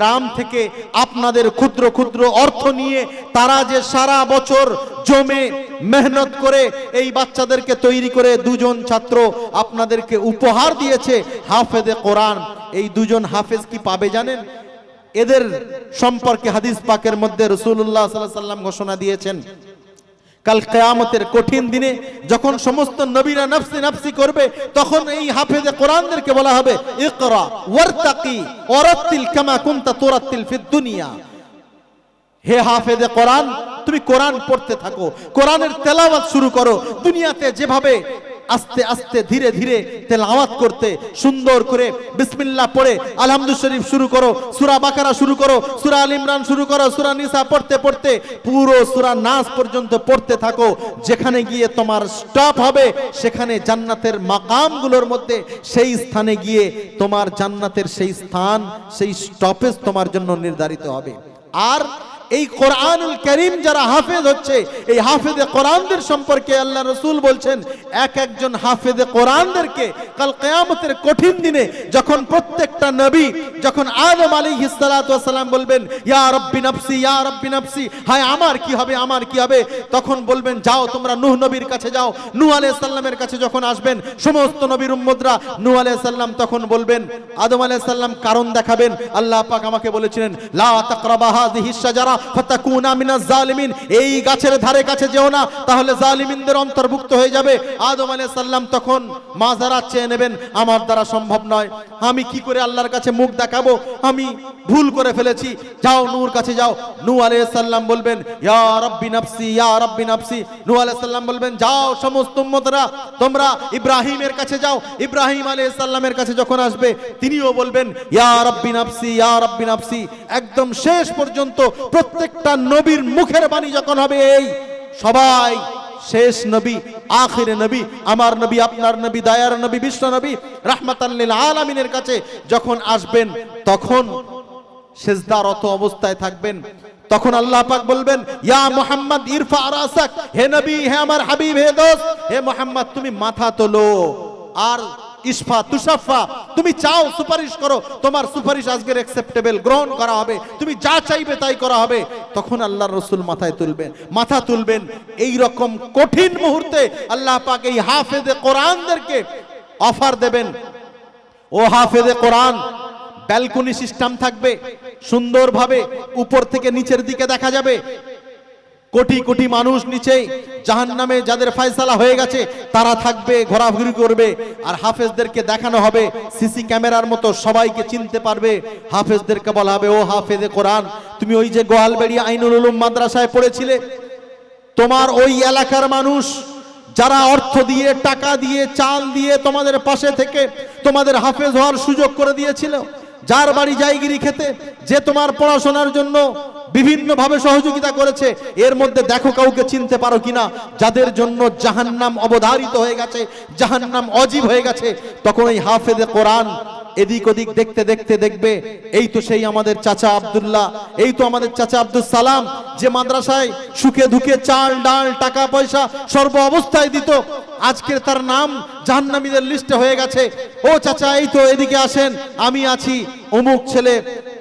গ্রাম থেকে আপনাদের ক্ষুদ্র ক্ষুদ্র অর্থ নিয়ে তারা যে সারা বছর জমে মেহনত করে এই বাচ্চাদেরকে তৈরি করে দুজন ছাত্র আপনাদেরকে উপহার দিয়েছে হাফেজে কোরআন। এই দুজন হাফেজ কি পাবে জানেন? এদের সম্পর্কে হাদিস পাকের মধ্যে রসুল্লাহ সাল্লাহ সাল্লাম ঘোষণা দিয়েছেন। কাল কেয়ামতের কঠিন দিনে যখন সমস্ত নবীরা নাফসি নাফসি করবে, তখন এই হাফেজে কোরআনদেরকে বলা হবে, ইকরা ওয়ারতাকি ওয়ারাত্তিল কামা কুনতা তুরাতিল ফিদ দুনিয়া। হে হাফেজে কোরআন, তুমি কোরআন পড়তে থাকো, কোরআনের তেলাওয়াত শুরু করো। দুনিয়াতে যেভাবে আস্তে আস্তে ধীরে ধীরে তেলাওয়াত করতে, সুন্দর করে বিসমিল্লাহ পড়ে আলহামদু শরীফ শুরু করো, সূরা বাকারা শুরু করো, সূরা আল ইমরান শুরু করো, সূরা নিসা পড়তে পড়তে পুরো সুরা নাস পর্যন্ত পড়তে থাকো। যেখানে গিয়ে তোমার স্টপ হবে, সেখানে জান্নাতের মাকামগুলোর মধ্যে সেই স্থানে গিয়ে তোমার জান্নাতের সেই স্থান, সেই স্টপেজ তোমার জন্য নির্ধারিত হবে। আর এই কোরআনুল করিম যারা হাফেজ হচ্ছে, এই হাফেজে কোরআনদের সম্পর্কে আল্লাহ রসুল বলছেন, এক একজন হাফেজে কোরআনদেরকে কাল কেয়ামতের কঠিন দিনে যখন প্রত্যেকটা নবী, যখন আদম আলী সালাম বলবেন, ইয়া রব্বি নফসি, ইয়া রব্বি নফসি হায়, আমার কি হবে, আমার কি হবে? তখন বলবেন, যাও, তোমরা নূহ নবীর কাছে যাও। নু আলাইহিস সাল্লামের কাছে যখন আসবেন, সমস্ত নবীর উম্মতরা নূহ আলাইহিস সাল্লাম তখন বলবেন, আদম আলাইহিস সাল্লাম কারণ দেখাবেন। আল্লাহ পাক আমাকে বলেছিলেন, লা তাকরাবা হাযিহিস শাজারা। ফাতাকুনা মিনাজ জালিমিন। এই গাছের ধারে কাছে যেও না, তাহলে জালিমিনদের অন্তর্ভুক্ত হয়ে যাবে। আদম আলাইহিস সাল্লাম তখন মাজারাত চেয়ে নেবেন, আমার দ্বারা সম্ভব নয়। আমি কি করে আল্লাহর কাছে মুখ দেখাবো? আমি ভুল করে ফেলেছি। যাও, নূর কাছে যাও। নূ আলাইহিস সাল্লাম বলবেন, ইয়া রাব্বি নাফসি, ইয়া রাব্বি নাফসি। নূ আলাইহিস সাল্লাম বলবেন, যাও, সমস্ত উম্মতরা, তোমরা ইব্রাহিমের কাছে যাও। ইব্রাহিম আলাইহিস সাল্লামের কাছে যখন আসবে, তিনিও বলবেন, ইয়া রাব্বি নাফসি, ইয়া রাব্বি নাফসি। একদম শেষ পর্যন্ত প্রত্যেকটা নবীর মুখের বাণী যখন হবে, এই সবাই শেষ নবী, আখিরে নবী, আমার নবী, আপনার নবী, দায়ার নবী, বিশ্ব নবী রাহমাতাল্লিল আলামিনের কাছে যখন আসবেন, তখন সেজদারত অবস্থায় থাকবেন। তখন আল্লাহ পাক বলবেন, ইয়া মোহাম্মদ, ইরফা রাসাক হে নবী, হে আমার হাবিব, হে দোস্ত, হে মোহাম্মদ, তুমি মাথা তোলো। আর ইসফা তুষাফা, তুমি চাও সুপারিশ করো, তোমার সুপারিশ আজকের অ্যাকসেপ্টেবল গ্রহণ করা হবে, তুমি যা চাইবে তাই করা হবে। তখন আল্লাহর রসুল মাথায় তুলবেন, মাথা তুলবেন এই রকম কঠিন মুহূর্তে আল্লাহ পাক এই হাফেজে কোরআনদেরকে অফার দেবেন। ও হাফেজে কোরআন ব্যালকনি সিস্টেম থাকবে, সুন্দরভাবে উপর থেকে নিচের দিকে দেখা যাবে কোটি কোটি মানুষ নিচে জাহান নামে যাদের ফয়সালা হয়ে গেছে, তারা থাকবে, ঘোরাঘুরি করবে, আর হাফেজদেরকে দেখানো হবে, সিসি ক্যামেরার মতো সবাইকে চিনতে পারবে, হাফেজদেরকে বলা হবে, ও হাফেজে কোরআন, তুমি ওই যে গোয়ালবেড়ি আইনুল উলুম মাদ্রাসায় পড়েছিলে? তোমার ওই এলাকার মানুষ যারা অর্থ দিয়ে, টাকা দিয়ে, চাল দিয়ে তোমাদের পাশে থেকে তোমাদের হাফেজ হওয়ার সুযোগ করে দিয়েছিল, যার বাড়ি জায়গিরি খেতে, যে তোমার পড়াশোনার জন্য বিভিন্নভাবে সহযোগিতা করেছে। এর মধ্যে দেখো কাউকে চিনতে পারো কিনা। যাদের জন্য জাহান্নাম অবধারিত হয়ে গেছে, জাহান্নাম অজীব হয়ে গেছে, তখন এই হাফেজে কোরআন এদিক ওদিক দেখতে দেখতে দেখবে, এই তো সেই আমাদের চাচা আব্দুল্লাহ, এই তো আমাদের চাচা আব্দুল সালাম, যে মাদ্রাসায় সুখে ধুকে চাল, ডাল, টাকা, পয়সা সর্ব অবস্থায় দিত, আজকের তার নাম জাহান্নামীদের লিস্টে হয়ে গেছে। ও চাচা, এই তো এদিকে আসেন, আমি আছি, অমুক ছেলে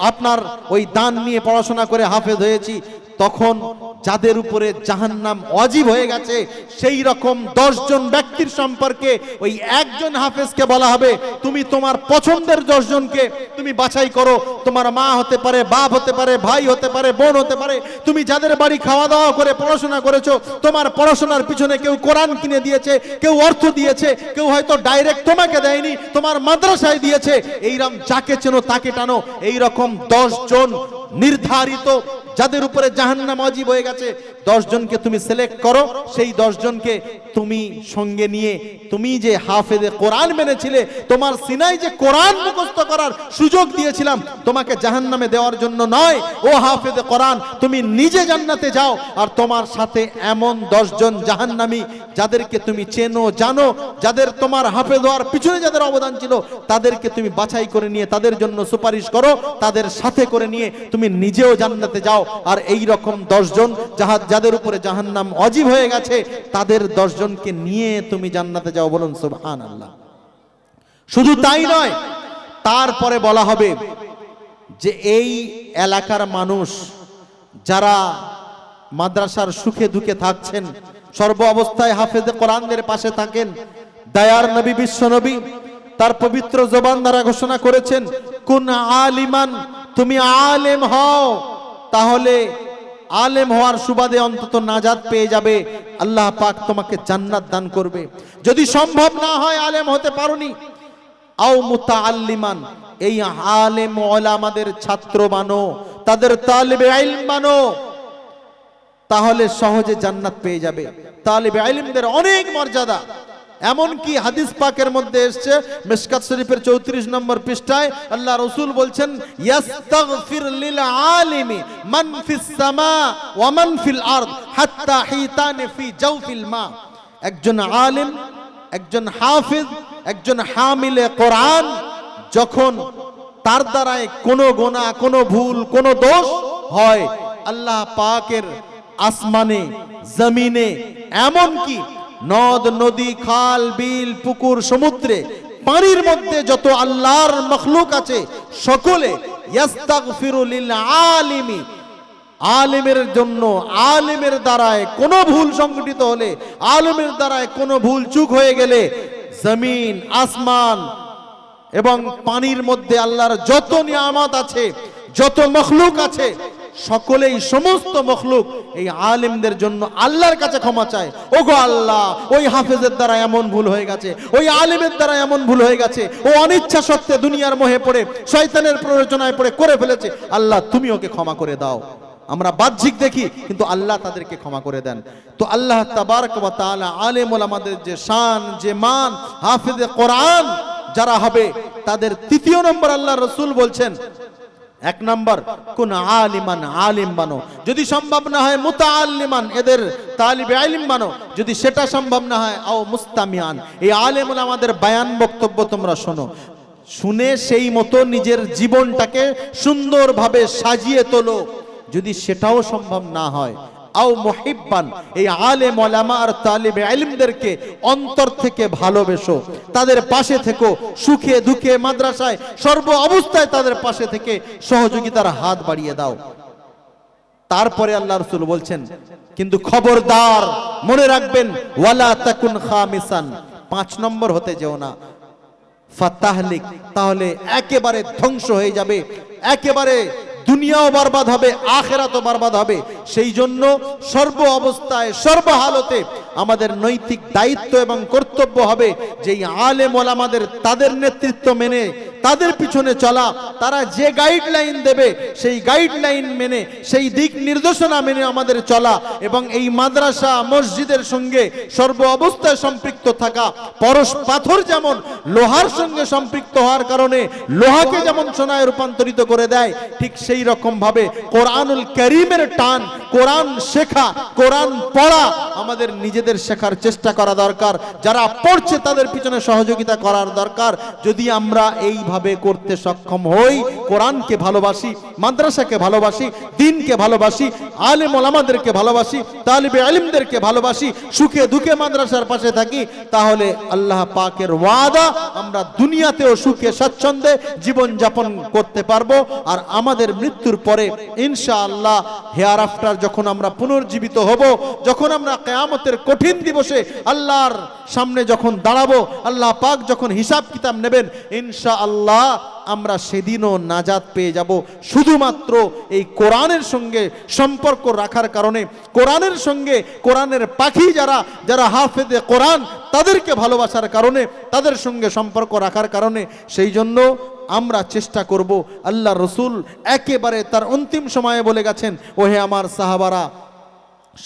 আপনার ওই দান নিয়ে পড়াশোনা করে হাফেজ হয়েছি তখন যাদের উপরে জাহান্নাম অজীব হয়ে গেছে, সেই রকম জন ব্যক্তির সম্পর্কে ওই একজন হাফেজকে বলা হবে, তুমি তোমার পছন্দের জনকে তুমি বাছাই করো। তোমার মা হতে পারে, বাপ হতে পারে, ভাই হতে পারে, বোন হতে পারে। তুমি যাদের বাড়ি খাওয়া দাওয়া করে, পড়াশোনা করেছ, তোমার পড়াশোনার পিছনে কেউ কোরআন কিনে দিয়েছে, কেউ অর্থ দিয়েছে, কেউ হয়তো ডাইরেক্ট তোমাকে দেয়নি, তোমার মাদ্রাসায় দিয়েছে। এইরকম যাকে চেনো তাকে টানো। এইরকম জন নির্ধারিত যাদের উপরে জাহান্নাম অজীব হয়ে গেছে জনকে তুমি সিলেক্ট করো, সেই জনকে তুমি সঙ্গে নিয়ে, তুমি যে হাফেজে কোরআন মেনেছিলে, তোমার সিনাই যে কোরআন মুখস্থ করার সুযোগ দিয়েছিলাম, তোমাকে জাহান্নামে দেওয়ার জন্য নয়। ও হাফেজে কোরআন, তুমি নিজে জান্নাতে যাও, আর তোমার সাথে এমন দশজন জাহান্নামী যাদেরকে তুমি চেনো, জানো, যাদের তোমার হাফেজ হওয়ার পিছনে যাদের অবদান ছিল, তাদেরকে তুমি বাছাই করে নিয়ে, তাদের জন্য সুপারিশ করো, তাদের সাথে করে নিয়ে তুমি নিজেও জান্নাতে যাও, আর এই রকম দশজন যাহা যাদের উপরে জাহান্নাম অজীব হয়ে গেছে, তাদের দশজনকে নিয়ে তুমি জান্নাতে যাও বলুন সুবহান আল্লাহ শুধু তাই নয়, তারপরে বলা হবে যে এই এলাকার মানুষ যারা মাদ্রাসার সুখে দুঃখে থাকছেন, সর্ব অবস্থায় হাফেজে কোরআনদের পাশে থাকেন, দায়ার নবী, বিশ্ব নবী, তার পবিত্র জবান দ্বারা ঘোষণা করেছেন, কোন আলিমান, তুমি আলেম হও, তাহলে আলেম হওয়ার সুবাদে অন্তত নাজাদ পেয়ে যাবে। আল্লাহ পাক তোমাকে জান্নাত দান করবে। যদি সম্ভব না হয় আলেম হতে পারোনি। আও মুতাআল্লিমান, এই আলেম ওলামাদের ছাত্র বানো, তাদের তালিবে ইলম বানো, তাহলে সহজে জান্নাত পেয়ে যাবে। তালিবে ইলমদের অনেক মর্যাদা। এমনকি হাদিস পাকের মধ্যে এসছে? মিশকাত শরীফের চৌত্রিশ নম্বর পৃষ্ঠায় আল্লাহ রসুল বলছেন, ইয়াস্তাগফির লিল আলিমি মান ফিস সামা ওয়া মান ফিল আরদ হাত্তা হিতানে ফি জাওফিল মা। একজন আলিম, একজন হাফিজ, একজন হামিলে কোরআন, যখন তার দ্বারায় কোনো গোনা, কোনো ভুল, কোনো দোষ হয়, আল্লাহ পাকের আসমানে, জমিনে, এমন কি নদ, নদী, খাল, বিল, পুকুর, সমুদ্রে, পানির মধ্যে যত আল্লাহর মখলুক আছে, সকলে আলিমি। আলিমের জন্য, আলিমের দ্বারায় কোনো ভুল সংগঠিত হলে, আলিমের দ্বারায় কোনো ভুল চুক হয়ে গেলে, জমিন, আসমান এবং পানির মধ্যে আল্লাহর যত নিয়ামত আছে, যত মখলুক আছে সকলেই সমস্ত মখলুক এই আলিমদের জন্য আল্লাহর কাছে ক্ষমা চায়। ওগো আল্লাহ, ওই হাফেজের দ্বারা এমন ভুল হয়ে গেছে, ওই আলিমের দ্বারা এমন ভুল হয়ে গেছে, ও অনিচ্ছা সত্ত্বে দুনিয়ার মোহে পড়ে, শয়তানের প্ররোচনায় পড়ে, করে ফেলেছে। আল্লাহ, তুমি ওকে ক্ষমা করে দাও। আমরা বাহ্যিক দেখি, কিন্তু আল্লাহ তাদেরকে ক্ষমা করে দেন। তো আল্লাহ তাবারক আলেম যে শান, যে মান, হাফেজে কোরআন যারা হবে, তাদের তৃতীয় নম্বর আল্লাহ রসুল বলছেন এক নম্বর, কোন আলিমান আলিম বানো। যদি সম্ভব না হয় মুতা আলিমান এদের তালিবে আলিম বানো। যদি সেটা সম্ভব না হয়, আও মুস্তামিয়ান এই আলেম আমাদের বায়ান বক্তব্য তোমরা শোনো। শুনে সেই মতো নিজের জীবনটাকে সুন্দরভাবে সাজিয়ে তোলো। যদি সেটাও সম্ভব না হয় আও মুহিব্বান। এই আলেম ওলামা আর তালিবে ইলমদেরকে অন্তর থেকে ভালোবেসো। তাদের পাশে থেকো, সুখে দুঃখে মাদ্রাসায়, সর্ব অবস্থায় তাদের পাশে থেকে সহযোগিতার হাত বাড়িয়ে দাও। তারপরে আল্লাহ রসুল বলছেন, কিন্তু খবরদার মনে রাখবেন, ওয়ালা তাকুন খামিসান। পাঁচ নম্বর হতে যেও না। ফাতাহলিক, তাহলে একেবারে ধ্বংস হয়ে যাবে। একেবারে দুনিয়াও বরবাদ হবে, আখেরাতও বরবাদ হবে। সেই জন্য সর্ব অবস্থায় সর্বহালতে আমাদের নৈতিক দায়িত্ব এবং কর্তব্য হবে যেই আলেমল আমাদের তাদের নেতৃত্ব মেনে তাদের পিছনে চলা, তারা যে গাইডলাইন দেবে, সেই গাইডলাইন মেনে, সেই দিক নির্দেশনা মেনে আমাদের চলা এবং এই মাদ্রাসা, মসজিদের সঙ্গে সর্ব অবস্থায় সম্পৃক্ত থাকা, পরশ পাথর যেমন লোহার সঙ্গে সম্পৃক্ত হওয়ার কারণে লোহাকে যেমন সোনায় রূপান্তরিত করে দেয়, ঠিক সেই রকম ভাবে কোরআনুল করিমের টান, কোরআন শেখা, কোরআন পড়া আমাদের নিজেদের শেখার চেষ্টা করা দরকার। যারা পড়ছে তাদের পিছনে সহযোগিতা করার দরকার। যদি আমরা এইভাবে করতে সক্ষম হই, কোরআনকে ভালোবাসি, মাদ্রাসাকে ভালোবাসি, দিনকে ভালোবাসি, আলেম ওলামাদেরকে ভালোবাসি, তালিবে আলিমদেরকে ভালোবাসি, সুখে দুঃখে মাদ্রাসার পাশে থাকি, তাহলে আল্লাহ পাকের ওয়াদা, আমরা দুনিয়াতেও সুখে স্বাচ্ছন্দ্যে জীবন যাপন করতে পারব। আর আমাদের মৃত্যুর পরে ইনশা আল্লাহ হেয়ার আফটার যখন আমরা পুনর্জীবিত হব, যখন আমরা কেয়ামতের কঠিন দিবসে আল্লাহর সামনে যখন দাঁড়াবো, আল্লাহ পাক যখন হিসাব কিতাব নেবেন ইনশা আল্লাহ আমরা সেদিনও নাজাদ পেয়ে যাব। শুধুমাত্র এই কোরআনের সঙ্গে সম্পর্ক রাখার কারণে, কোরআনের সঙ্গে কোরআনের পাখি যারা যারা হাফেদে কোরআন, তাদেরকে ভালোবাসার কারণে, তাদের সঙ্গে সম্পর্ক রাখার কারণে, সেই জন্য আমরা চেষ্টা করব। আল্লাহ রসুল একেবারে তার অন্তিম সময়ে বলে গেছেন, ওহে আমার সাহাবারা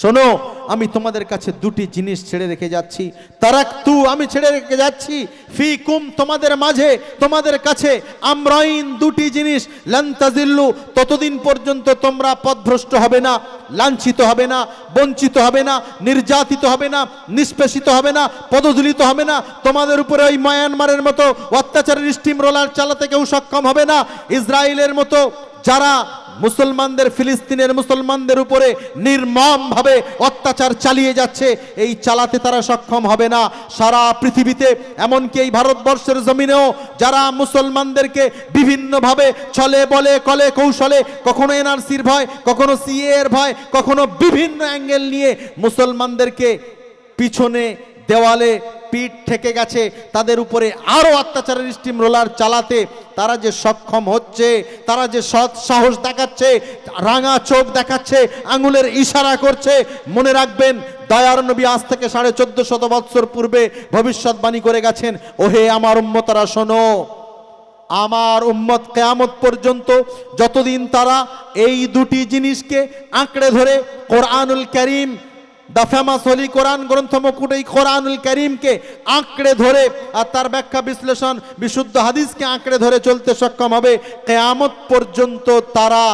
শোনো, আমি তোমাদের কাছে দুটি জিনিস ছেড়ে রেখে যাচ্ছি। তারাক তু আমি ছেড়ে রেখে যাচ্ছি। ফি কুম তোমাদের মাঝে, তোমাদের কাছে আমরাইন দুটি জিনিস। লান্তাজিল্লু ততদিন পর্যন্ত তোমরা পথভ্রষ্ট হবে না, লাঞ্ছিত হবে না, বঞ্চিত হবে না, নির্যাতিত হবে না, নিষ্পেষিত হবে না পদধূলিত হবে না। তোমাদের উপরে ওই মায়ানমারের মতো অত্যাচারের স্টিম রোলার চালাতে কেউ সক্ষম হবে না। ইসরায়েলের মতো যারা মুসলমানদের, ফিলিস্তিনের মুসলমানদের উপরে নির্মমভাবে অত্যাচার চালিয়ে যাচ্ছে। এই চালাতে তারা সক্ষম হবে না। সারা পৃথিবীতে, এমনকি এই ভারতবর্ষের জমিনেও যারা মুসলমানদেরকে বিভিন্নভাবে ছলে বলে, কলে কৌশলে, কখনো এনআরসির ভয়, কখনো সিএ এর ভয়, কখনো বিভিন্ন অ্যাঙ্গেল নিয়ে মুসলমানদেরকে পিছনে দেওয়ালে পিঠ ঠেকে গেছে, তাদের উপরে আরও অত্যাচারের স্টিম রোলার চালাতে তারা যে সক্ষম হচ্ছে, তারা যে সৎ সাহস দেখাচ্ছে, রাঙা চোখ দেখাচ্ছে, আঙুলের ইশারা করছে, মনে রাখবেন, দয়ার নবী আজ থেকে সাড়ে চোদ্দ শত বৎসর পূর্বে ভবিষ্যৎবাণী করে গেছেন, ওহে আমার উম্মতারা, শোনো, আমার উম্মত কেয়ামত পর্যন্ত যতদিন তারা এই দুটি জিনিসকে আঁকড়ে ধরে, কোরআনুল করিম দ্য ফেমাস কোরআন গ্রন্থ মুকুট এই কোরআনুল করিমকে আঁকড়ে ধরে আর তার ব্যাখ্যা বিশ্লেষণ বিশুদ্ধ হাদিসকে আঁকড়ে ধরে চলতে সক্ষম হবে। কেয়ামত পর্যন্ত তারা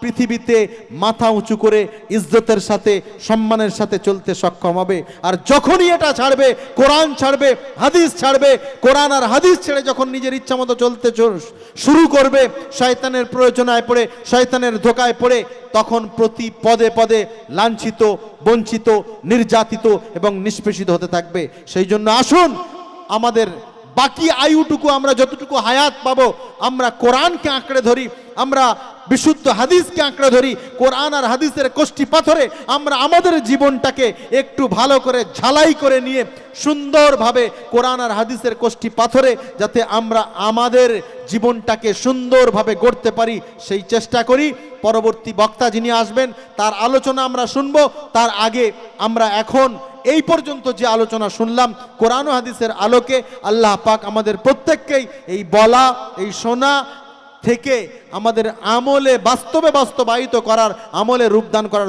পৃথিবীতে মাথা উঁচু করে ইজ্জতের সাথে, সম্মানের সাথে চলতে সক্ষম হবে। আর যখনই এটা ছাড়বে, কোরআন ছাড়বে, হাদিস ছাড়বে, কোরআন আর হাদিস ছেড়ে যখন নিজের ইচ্ছা মতো চলতে শুরু করবে, শয়তানের প্রয়োজনায় পড়ে, শয়তানের ধোকায় পড়ে, তখন প্রতি পদে পদে লাঞ্ছিত, বঞ্চিত, নির্যাতিত এবং নিষ্পেষিত হতে থাকবে। সেই জন্য আসুন, আমাদের বাকি আয়ুটুকু আমরা যতটুকু হায়াত পাবো, আমরা কোরআনকে আঁকড়ে ধরি, আমরা বিশুদ্ধ হাদিসকে আঁকড়ে ধরি, কোরআন আর হাদিসের কোষ্ঠী পাথরে আমরা আমাদের জীবনটাকে একটু ভালো করে ঝালাই করে নিয়ে সুন্দরভাবে কোরআন আর হাদিসের কোষ্ঠী পাথরে যাতে আমরা আমাদের জীবনটাকে সুন্দরভাবে গড়তে পারি, সেই চেষ্টা করি। পরবর্তী বক্তা যিনি আসবেন, তার আলোচনা আমরা শুনব। তার আগে আমরা এখন এই পর্যন্ত যে আলোচনা শুনলাম, কোরআন হাদিসের আলোকে আল্লাহ পাক আমাদের প্রত্যেককেই এই বলা, এই শোনা থেকে আমাদের আমলে বাস্তবে বাস্তবায়িত করার আমলে রূপদান করার